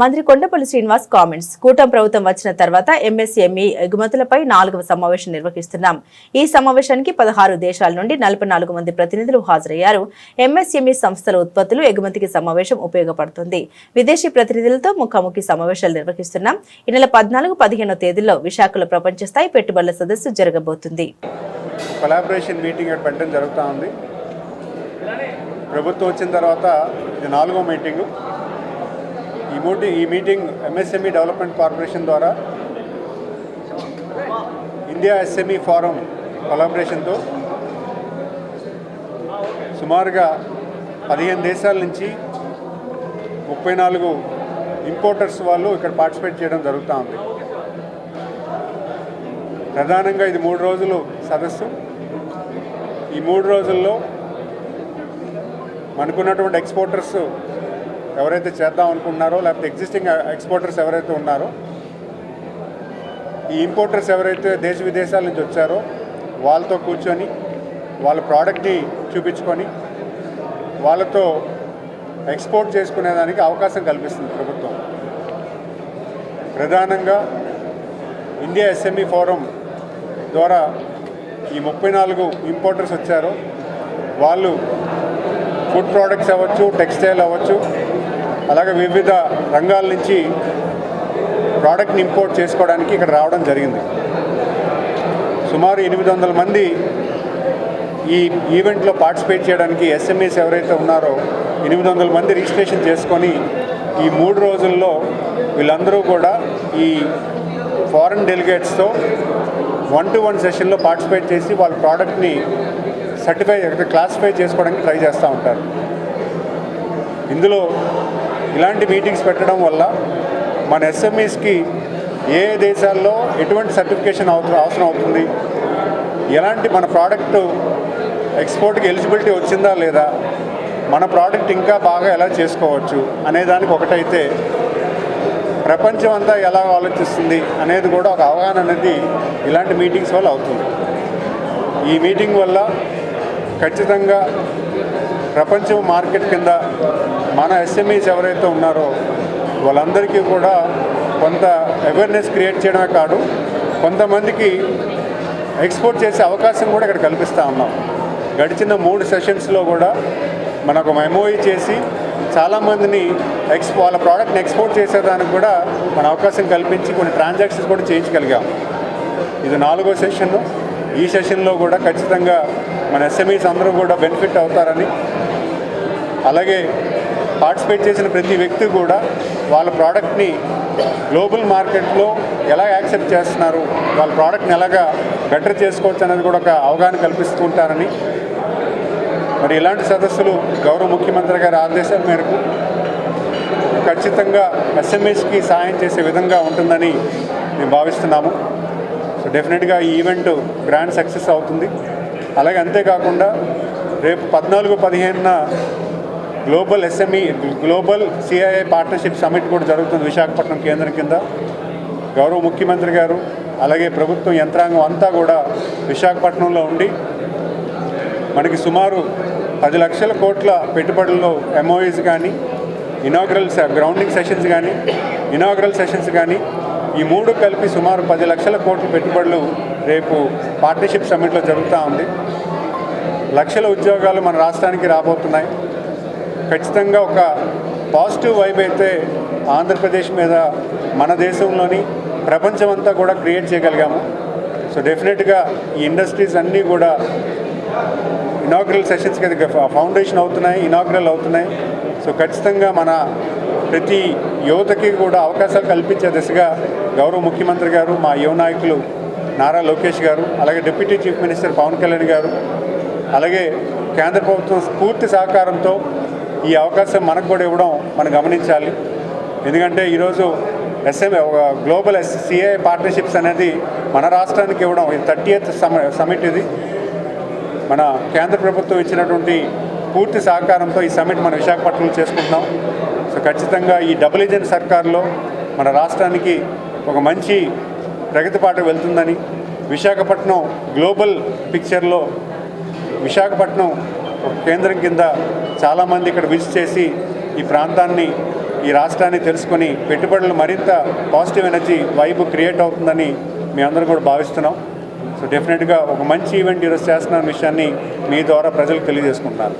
మంత్రి కొండపల్లి శ్రీనివాస్ కామెంట్స్ కూటమి ప్రభుత్వం వచ్చిన తర్వాత ఎంఎస్ఎంఈ ఎగుమతులపై నాలుగవ సమావేశం నిర్వహిస్తున్నాం. ఈ సమావేశానికి పదహారు దేశాల నుండి నలభై నాలుగు మంది ప్రతినిధులు హాజరయ్యారు. ఎంఎస్ఎంఈ సంస్థల ఉత్పత్తులు ఎగుమతికి సమావేశం ఉపయోగపడుతుంది. విదేశీ ప్రతినిధులతో ముఖాముఖి సమావేశాలు నిర్వహిస్తున్నాం. ఈ నెల పద్నాలుగు పదిహేనో తేదీల్లో విశాఖలో ప్రపంచ స్థాయి పెట్టుబడుల సదస్సు జరగబోతుంది. కొలాబరేషన్ మీటింగ్ పెట్టడం జరుగుతూ ఉంది. ప్రభుత్వం వచ్చిన తర్వాత ఇది నాలుగో మీటింగు ఈ మీటి ఈ మీటింగ్ ఎంఎస్ఎంఈ డెవలప్మెంట్ కార్పొరేషన్ ద్వారా ఇండియా ఎస్ఎంఈ ఫారం కొలాబరేషన్తో సుమారుగా పదిహేను దేశాల నుంచి ముప్పై నాలుగు ఇంపోర్టర్స్ వాళ్ళు ఇక్కడ పార్టిసిపేట్ చేయడం జరుగుతూ ఉంది. ప్రధానంగా ఇది మూడు రోజులు సదస్సు. ఈ మూడు రోజుల్లో మనకున్నటువంటి ఎక్స్పోర్టర్స్ ఎవరైతే చేద్దాం అనుకుంటున్నారో లేకపోతే ఎగ్జిస్టింగ్ ఎక్స్పోర్టర్స్ ఎవరైతే ఉన్నారో ఈ ఇంపోర్టర్స్ ఎవరైతే దేశ విదేశాల నుంచి వచ్చారో వాళ్ళతో కూర్చొని వాళ్ళ ప్రోడక్ట్ని చూపించుకొని వాళ్ళతో ఎక్స్పోర్ట్ చేసుకునేదానికి అవకాశం కల్పిస్తుంది ప్రభుత్వం. ప్రధానంగా ఇండియా ఎస్ఎంఈ ఫోరం ద్వారా ఈ ముప్పై నాలుగు ఇంపోర్టర్స్ వచ్చారు. వాళ్ళు ఫుడ్ ప్రోడక్ట్స్ అవ్వచ్చు టెక్స్టైల్ అవ్వచ్చు అలాగే వివిధ రంగాల నుంచి ప్రోడక్ట్ని ఇంపోర్ట్ చేసుకోవడానికి ఇక్కడ రావడం జరిగింది. సుమారు ఎనిమిది వందల మంది ఈ ఈవెంట్లో పార్టిసిపేట్ చేయడానికి ఎస్ఎంఎస్ ఎవరైతే ఉన్నారో ఎనిమిది వందల మంది రిజిస్ట్రేషన్ చేసుకొని ఈ మూడు రోజుల్లో వీళ్ళందరూ కూడా ఈ ఫారెన్ డెలిగేట్స్తో వన్ టు వన్ సెషన్లో పార్టిసిపేట్ చేసి వాళ్ళ ప్రోడక్ట్ని సర్టిఫై క్లాసిఫై చేసుకోవడానికి ట్రై చేస్తూ ఉంటారు. ఇందులో ఇలాంటి మీటింగ్స్ పెట్టడం వల్ల మన ఎస్ఎంఈస్కి ఏ దేశాల్లో ఎటువంటి సర్టిఫికేషన్ అవసరం అవసరం అవుతుంది? ఎలాంటి మన ప్రోడక్ట్ ఎక్స్పోర్ట్కి ఎలిజిబిలిటీ వచ్చిందా లేదా? మన ప్రోడక్ట్ ఇంకా బాగా ఎలా చేసుకోవచ్చు? అనే దానికి ఒకటైతే ప్రపంచం అంతా ఎలా ఆలోచిస్తుంది అనేది కూడా ఒక అవగాహన అనేది ఇలాంటి మీటింగ్స్ వల్ల అవుతుంది. ఈ మీటింగ్ వల్ల ఖచ్చితంగా ప్రపంచం మార్కెట్ కింద మన ఎస్ఎంఈస్ ఎవరైతే ఉన్నారో వాళ్ళందరికీ కూడా కొంత అవేర్నెస్ క్రియేట్ చేయడమే కాదు కొంతమందికి ఎక్స్పోర్ట్ చేసే అవకాశం కూడా ఇక్కడ కల్పిస్తూ ఉన్నాం. గడిచిన మూడు సెషన్స్లో కూడా మనకు మెమోయి చేసి చాలామందిని ఎక్స్ వాళ్ళ ప్రోడక్ట్ని ఎక్స్పోర్ట్ చేసేదానికి కూడా మన అవకాశం కల్పించి కొన్ని ట్రాన్సాక్షన్స్ కూడా చేయించగలిగాం. ఇది నాలుగో సెషన్ ఈ సెషన్లో కూడా ఖచ్చితంగా మన ఎస్ఎంఈస్ అందరూ కూడా బెనిఫిట్ అవుతారని అలాగే పార్టిసిపేట్ చేసిన ప్రతి వ్యక్తి కూడా వాళ్ళ ప్రోడక్ట్ని గ్లోబల్ మార్కెట్లో ఎలా యాక్సెప్ట్ చేస్తున్నారు వాళ్ళ ప్రోడక్ట్ని ఎలాగా బెటర్ చేసుకోవచ్చు అనేది కూడా ఒక అవగాహన కల్పిస్తూ ఉంటారని. మరి ఇలాంటి సదస్సులు గౌరవ ముఖ్యమంత్రి గారి ఆదేశాల మేరకు ఖచ్చితంగా ఎస్ఎంఎస్కి సాయం చేసే విధంగా ఉంటుందని మేము భావిస్తున్నాము. సో డెఫినెట్గా ఈ ఈవెంట్ గ్రాండ్ సక్సెస్ అవుతుంది. అలాగే అంతేకాకుండా రేపు పద్నాలుగు పదిహేనున global SME global CII partnership summit కూడా జరుగుతుంది విశాఖపట్నం కేంద్రం కింద. గౌరవ ముఖ్యమంత్రి గారు అలాగే ప్రభుత్వం యంత్రాంగం అంతా కూడా విశాఖపట్నంలో ఉండి మనకి సుమారు పది లక్షల కోట్ల పెట్టుబడుల్లో ఎంఓఈస్ కానీ ఇనాగ్రల్ గ్రౌండింగ్ సెషన్స్ కానీ ఇనాగ్రల్ సెషన్స్ కానీ ఈ మూడు కలిపి సుమారు పది లక్షల కోట్ల పెట్టుబడులు రేపు పార్ట్నర్షిప్ సమ్మిట్లో జరుగుతూ ఉంది. లక్షల ఉద్యోగాలు మన రాష్ట్రానికి రాబోతున్నాయి. ఖచ్చితంగా ఒక పాజిటివ్ వైబ్ అయితే ఆంధ్రప్రదేశ్ మీద మన దేశంలోని ప్రపంచం అంతా కూడా క్రియేట్ చేయగలిగాము. సో డెఫినెట్గా ఈ ఇండస్ట్రీస్ అన్నీ కూడా ఇనాగ్రల్ సెషన్స్కి కింద ఫౌండేషన్ అవుతున్నాయి ఇనాగ్రల్ అవుతున్నాయి. సో ఖచ్చితంగా మన ప్రతి యువతకి కూడా అవకాశాలు కల్పించే దిశగా గౌరవ ముఖ్యమంత్రి గారు మా యువ నాయకులు నారా లోకేష్ గారు అలాగే deputy chief minister Pawan Kalyan garu అలాగే కేంద్ర ప్రభుత్వం పూర్తి సహకారంతో ఈ అవకాశం మనకు కూడా ఇవ్వడం మనం గమనించాలి. ఎందుకంటే ఈరోజు SM global S CI partnerships అనేది మన రాష్ట్రానికి ఇవ్వడం. ఇది థర్టీ ఎయిత్ సమిట్ ఇది. మన కేంద్ర ప్రభుత్వం ఇచ్చినటువంటి పూర్తి సహకారంతో ఈ సమిట్ మన విశాఖపట్నంలో చేసుకుంటున్నాం. సో ఖచ్చితంగా ఈ డబుల్ ఇంజన్ సర్కార్లో మన రాష్ట్రానికి ఒక మంచి ప్రగతి పాట వెళ్తుందని విశాఖపట్నం గ్లోబల్ పిక్చర్లో విశాఖపట్నం ఒక కేంద్రం కింద చాలామంది ఇక్కడ విజిట్ చేసి ఈ ప్రాంతాన్ని ఈ రాష్ట్రాన్ని తెలుసుకొని పెట్టుబడులు మరింత పాజిటివ్ ఎనర్జీ వైపు క్రియేట్ అవుతుందని మేమందరం కూడా భావిస్తున్నాం. సో డెఫినెట్గా ఒక మంచి ఈవెంట్ ఈరోజు చేస్తున్న విషయాన్ని మీ ద్వారా ప్రజలకు తెలియజేసుకుంటున్నారు